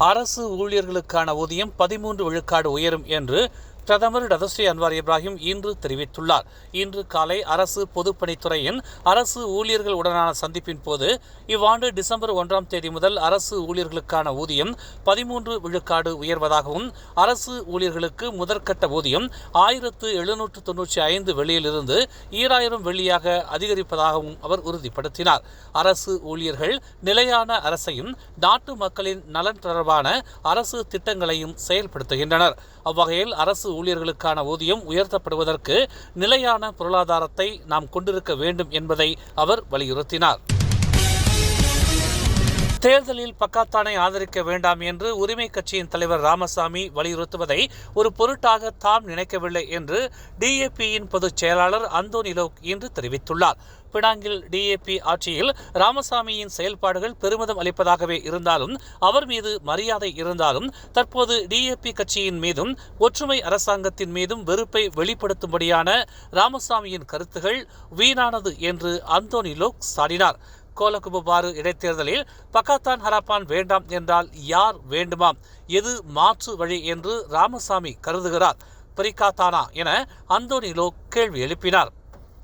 அரசு ஊழியர்களுக்கான ஊதியம் பதிமூன்று விழுக்காடு உயரும் என்று பிரதமர் டதஸ்ரீ அன்வார் இப்ராஹிம் இன்று தெரிவித்துள்ளார். இன்று காலை அரசு பொதுப்பணித்துறையின் அரசு ஊழியர்கள் உடனான சந்திப்பின் போது இவ்வாண்டு டிசம்பர் ஒன்றாம் தேதி முதல் அரசு ஊழியர்களுக்கான ஊதியம் பதிமூன்று விழுக்காடு உயர்வதாகவும் அரசு ஊழியர்களுக்கு முதற்கட்ட ஊதியம் ஆயிரத்து எழுநூற்று தொன்னூற்றி ஐந்து வெள்ளியிலிருந்து ஈராயிரம் வெள்ளியாக அதிகரிப்பதாகவும் அவர் உறுதிப்படுத்தினார். அரசு ஊழியர்கள் நிலையான அரசையும் நாட்டு மக்களின் நலன் தொடர்பான அரசு திட்டங்களையும் செயல்படுத்துகின்றனர். அவ்வகையில் அரசு ஊழியர்களுக்கான ஊதியம் உயர்த்தப்படுவதற்கு நிலையான பொருளாதாரத்தை நாம் கொண்டிருக்க வேண்டும் என்பதை அவர் வலியுறுத்தினார். தேர்தலில் பக்காத்தானை ஆதரிக்க வேண்டாம் என்று உரிமை கட்சியின் தலைவர் ராமசாமி வலியுறுத்துவதை ஒரு பொருட்டாக தாம் நினைக்கவில்லை என்று டிஏபியின் பொதுச் செயலாளர் அந்தோனிலோக் இன்று தெரிவித்துள்ளார். பினாங்கில் டிஏபி ஆட்சியில் ராமசாமியின் செயல்பாடுகள் பெருமிதம் அளிப்பதாகவே இருந்தாலும் அவர் மீது மரியாதை இருந்தாலும் தற்போது டிஏபி கட்சியின் மீதும் ஒற்றுமை அரசாங்கத்தின் மீதும் வெறுப்பை வெளிப்படுத்தும்படியான ராமசாமியின் கருத்துகள் வீணானது என்று அந்தோனிலோக் சாடினார். கோலகுபாறு இடைத்தேர்தலில் பக்காத்தான் ஹராப்பான் வேண்டாம் என்றால் யார் வேண்டுமாம் எது மாற்று வழி என்று ராமசாமி கருதுகிறார். பிரிகாத்தானா என அந்தோனிலோ கேள்வி எழுப்பினார்.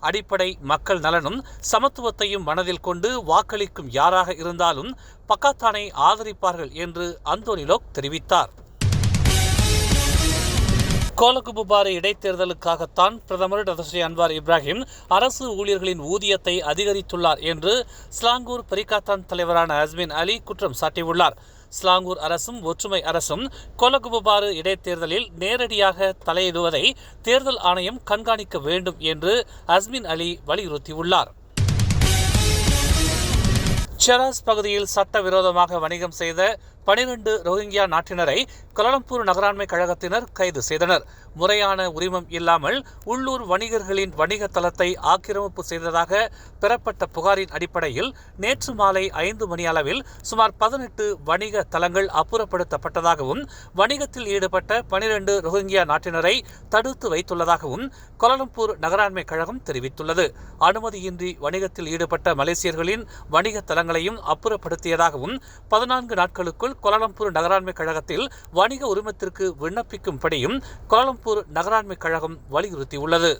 அடிப்படை மக்கள் நலனும் சமத்துவத்தையும் மனதில் கொண்டு வாக்களிக்கும் யாராக இருந்தாலும் பக்காத்தானை ஆதரிப்பார்கள் என்று அந்தோனிலோக் தெரிவித்தார். கோலகுபுபாறு இடைத்தேர்தலுக்காகத்தான் பிரதமர் டதஸ்ரீ அன்வார் இப்ராஹிம் அரசு ஊழியர்களின் ஊதியத்தை அதிகரித்துள்ளார் என்று ஸ்லாங்கூர் பெரிகாத்தான் தலைவரான அஸ்மின் அலி குற்றம் சாட்டியுள்ளார். ஸ்லாங்கூர் அரசும் ஒற்றுமை அரசும் கொலகுபுபாறு இடைத்தேர்தலில் நேரடியாக தலையிடுவதை தேர்தல் ஆணையம் கண்காணிக்க வேண்டும் என்று அஸ்மின் அலி வலியுறுத்தியுள்ளார். செராஸ் பகுதியில் சட்டவிரோதமாக வணிகம் செய்த பனிரெண்டு ரோஹிங்கியா நாட்டினரை கோலம்பூர் நகராண்மை கழகத்தினர் கைது செய்தனர். முறையான உரிமம் இல்லாமல் உள்ளூர் வணிகர்களின் வணிக தளத்தை ஆக்கிரமிப்பு செய்ததாக பெறப்பட்ட புகாரின் அடிப்படையில் நேற்று மாலை ஐந்து மணி அளவில் சுமார் பதினெட்டு வணிக தளங்கள் அப்புறப்படுத்தப்பட்டதாகவும் வணிகத்தில் ஈடுபட்ட பனிரெண்டு ரோஹிங்கியா நாட்டினரை தடுத்து வைத்துள்ளதாகவும் கோலாலம்பூர் நகராண்மை கழகம் தெரிவித்துள்ளது. அனுமதியின்றி வணிகத்தில் ஈடுபட்ட மலேசியர்களின் வணிக தளங்களையும் அப்புறப்படுத்தியதாகவும் பதினான்கு நாட்களுக்குள் கோலாலம்பூர் நகராண்மை கழகத்தில் வணிக உரிமத்திற்கு விண்ணப்பிக்கும்படியும் கோலாலம்பூர் நகராண்மை கழகம் வலியுறுத்தியுள்ளது.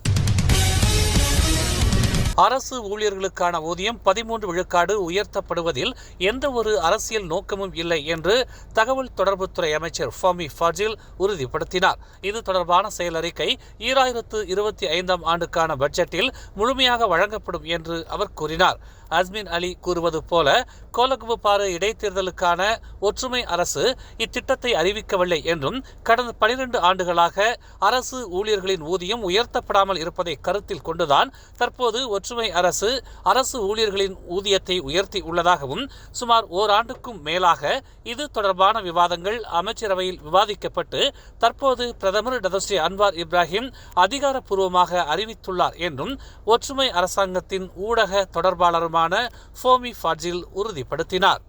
அரசு ஊழியர்களுக்கான ஊதியம் பதிமூன்று விழுக்காடு உயர்த்தப்படுவதில் எந்த ஒரு அரசியல் நோக்கமும் இல்லை என்று தகவல் தொடர்புத்துறை அமைச்சர் ஃபாமி ஃபாஜில் உறுதிப்படுத்தினார். இது தொடர்பான செயல் அறிக்கை ஈராயிரத்து இருபத்தி ஐந்தாம் ஆண்டுக்கான பட்ஜெட்டில் முழுமையாக வழங்கப்படும் என்று அவர் கூறினார். அஸ்மின் அலி கூறுவது போல கோலகுபாறு இடைத்தேர்தலுக்கான ஒற்றுமை அரசு இத்திட்டத்தை அறிவிக்கவில்லை என்றும் கடந்த பனிரெண்டு ஆண்டுகளாக அரசு ஊழியர்களின் ஊதியம் உயர்த்தப்படாமல் இருப்பதை கருத்தில் கொண்டுதான் தற்போது ஒற்றுமை அரசு அரசு ஊழியர்களின் ஊதியத்தை உயர்த்தி உள்ளதாகவும் சுமார் ஓராண்டுக்கும் மேலாக இது தொடர்பான விவாதங்கள் அமைச்சரவையில் விவாதிக்கப்பட்டு தற்போது பிரதமர் டதஸ்ரீ அன்வார் இப்ராஹிம் அதிகாரப்பூர்வமாக அறிவித்துள்ளார் என்றும் ஒற்றுமை அரசாங்கத்தின் ஊடக தொடர்பாளருமான ஃபோமி ஃபாஜில் உறுதிப்படுத்தினார்.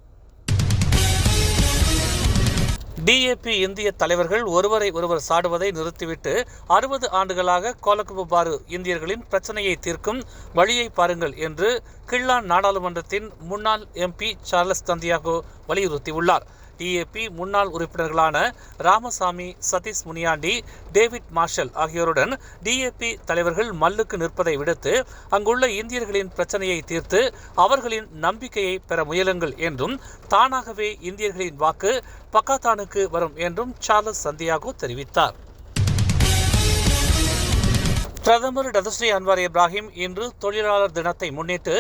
டிஏபி இந்திய தலைவர்கள் ஒருவரை ஒருவர் சாடுவதை நிறுத்திவிட்டு அறுபது ஆண்டுகளாக கோலகுபாறு இந்தியர்களின் பிரச்சனையை தீர்க்கும் வழியை பாருங்கள் என்று கிள்ளான் நாடாளுமன்றத்தின் முன்னாள் எம்பி சார்லஸ் தந்தியாகோ வலியுறுத்தியுள்ளார். டிஏபி முன்னாள் உறுப்பினர்களான ராமசாமி சதீஷ் முனியாண்டி டேவிட் மார்ஷல் ஆகியோருடன் டிஏபி தலைவர்கள் மல்லுக்கு நிற்பதை விடுத்து அங்குள்ள இந்தியர்களின் பிரச்சனையை தீர்த்து அவர்களின் நம்பிக்கையை பெற முயலுங்கள் என்றும் தானாகவே இந்தியர்களின் வாக்கு பக்காத்தானுக்கு வரும் என்றும் சார்லஸ் சந்தியாகோ தெரிவித்தார். பிரதமர் டதஸ்ரீ அன்வார் இப்ராஹிம் இன்று தொழிலாளர் தினத்தை முன்னிட்டு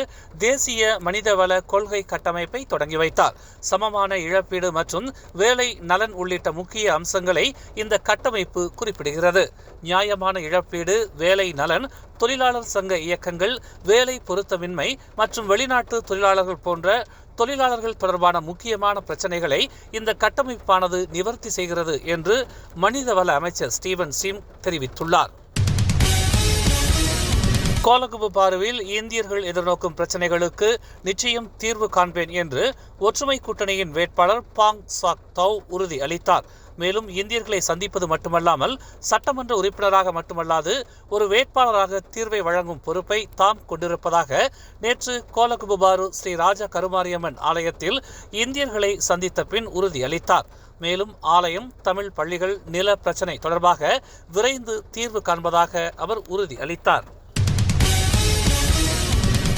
தேசிய மனிதவள கொள்கை கட்டமைப்பை தொடங்கி வைத்தார். சமமான இழப்பீடு மற்றும் வேலை நலன் உள்ளிட்ட முக்கிய அம்சங்களை இந்த கட்டமைப்பு குறிப்பிடுகிறது. நியாயமான இழப்பீடு வேலை நலன் தொழிலாளர் சங்க இயக்கங்கள் வேலை பொருத்தமின்மை மற்றும் வெளிநாட்டு தொழிலாளர்கள் போன்ற தொழிலாளர்கள் தொடர்பான முக்கியமான பிரச்சனைகளை இந்த கட்டமைப்பானது நிவர்த்தி செய்கிறது என்று மனிதவள அமைச்சர் ஸ்டீவன் சிம் தெரிவித்துள்ளார். கோலகுபாருவில் இந்தியர்கள் எதிர்நோக்கும் பிரச்சனைகளுக்கு நிச்சயம் தீர்வு காண்பேன் என்று ஒற்றுமை கூட்டணியின் வேட்பாளர் பாங் சாக் தவ் உறுதி அளித்தார் மேலும் இந்தியர்களை சந்திப்பது மட்டுமல்லாமல் சட்டமன்ற உறுப்பினராக மட்டுமல்லாது ஒரு வேட்பாளராக தீர்வை வழங்கும் பொறுப்பை தாம் கொண்டிருப்பதாக நேற்று கோலகுபுபாரு ஸ்ரீ ராஜா கருமாரியம்மன் ஆலயத்தில் இந்தியர்களை சந்தித்த பின் உறுதியளித்தார். மேலும் ஆலயம் தமிழ் பள்ளிகள் நில பிரச்சினை தொடர்பாக விரைந்து தீர்வு காண்பதாக அவர் உறுதி அளித்தார்